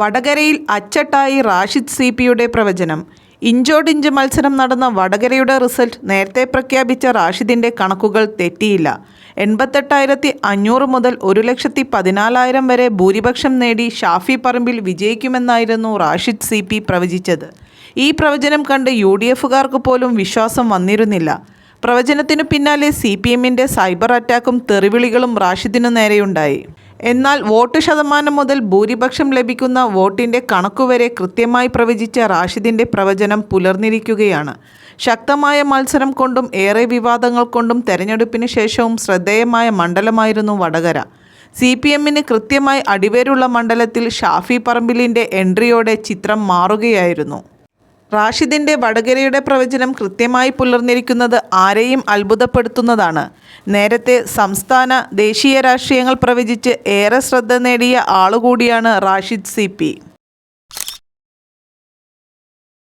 വടകരയിൽ അച്ചട്ടായി റാഷിദ് സി പിയുടെ പ്രവചനം. ഇഞ്ചോടിഞ്ച് മത്സരം നടന്ന വടകരയുടെ റിസൾട്ട് നേരത്തെ പ്രഖ്യാപിച്ച റാഷിദിന്റെ കണക്കുകൾ തെറ്റിയില്ല. എൺപത്തെട്ടായിരത്തി അഞ്ഞൂറ് മുതൽ ഒരു ലക്ഷത്തി പതിനാലായിരം വരെ ഭൂരിപക്ഷം നേടി ഷാഫി പറമ്പിൽ വിജയിക്കുമെന്നായിരുന്നു റാഷിദ് സി പി പ്രവചിച്ചത്. ഈ പ്രവചനം കണ്ട് യു ഡി എഫുകാർക്ക് പോലും വിശ്വാസം വന്നിരുന്നില്ല. പ്രവചനത്തിനു പിന്നാലെ സി പി എമ്മിന്റെ സൈബർ അറ്റാക്കും തെറിവിളികളും റാഷിദിനു നേരെയുണ്ടായി. എന്നാൽ വോട്ട് ശതമാനം മുതൽ ഭൂരിപക്ഷം ലഭിക്കുന്ന വോട്ടിന്റെ കണക്കുവരെ കൃത്യമായി പ്രവചിച്ച റാഷിദിന്റെ പ്രവചനം പുലർന്നിരിക്കുകയാണ്. ശക്തമായ മത്സരം കൊണ്ടും ഏറെ വിവാദങ്ങൾ കൊണ്ടും തെരഞ്ഞെടുപ്പിന് ശേഷവും ശ്രദ്ധേയമായ മണ്ഡലമായിരുന്നു വടകര. സി പി എമ്മിന് കൃത്യമായി അടിവേരുള്ള മണ്ഡലത്തിൽ ഷാഫി പറമ്പിലിന്റെ എൻട്രിയോടെ ചിത്രം മാറുകയായിരുന്നു. റാഷിദിന്റെ വടകരയുടെ പ്രവചനം കൃത്യമായി പുലർന്നിരിക്കുന്നത് ആരെയും അത്ഭുതപ്പെടുത്തുന്നതാണ്. നേരത്തെ സംസ്ഥാന ദേശീയ രാഷ്ട്രീയങ്ങൾ പ്രവചിച്ച് ഏറെ ശ്രദ്ധ നേടിയ ആളുകൂടിയാണ് റാഷിദ് സി